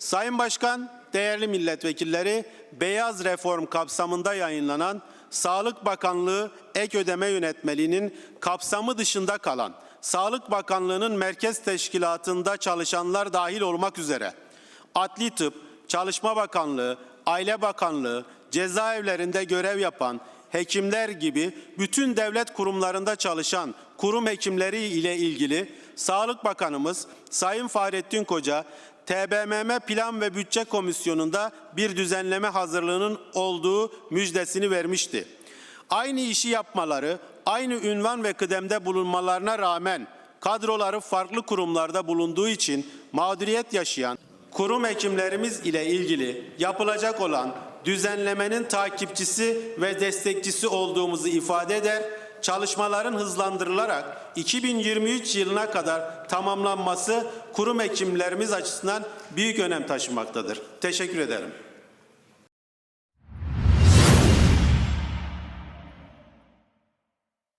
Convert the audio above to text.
Sayın Başkan, değerli milletvekilleri, beyaz reform kapsamında yayınlanan Sağlık Bakanlığı ek ödeme yönetmeliğinin kapsamı dışında kalan Sağlık Bakanlığı'nın merkez teşkilatında çalışanlar dahil olmak üzere Adli Tıp, Çalışma Bakanlığı, Aile Bakanlığı, cezaevlerinde görev yapan hekimler gibi bütün devlet kurumlarında çalışan kurum hekimleri ile ilgili Sağlık Bakanımız Sayın Fahrettin Koca TBMM Plan ve Bütçe Komisyonu'nda bir düzenleme hazırlığının olduğu müjdesini vermişti. Aynı işi yapmaları, aynı ünvan ve kıdemde bulunmalarına rağmen kadroları farklı kurumlarda bulunduğu için mağduriyet yaşayan kurum hekimlerimiz ile ilgili yapılacak olan düzenlemenin takipçisi ve destekçisi olduğumuzu ifade eder. Çalışmaların hızlandırılarak 2023 yılına kadar tamamlanması kurum hekimlerimiz açısından büyük önem taşımaktadır. Teşekkür ederim.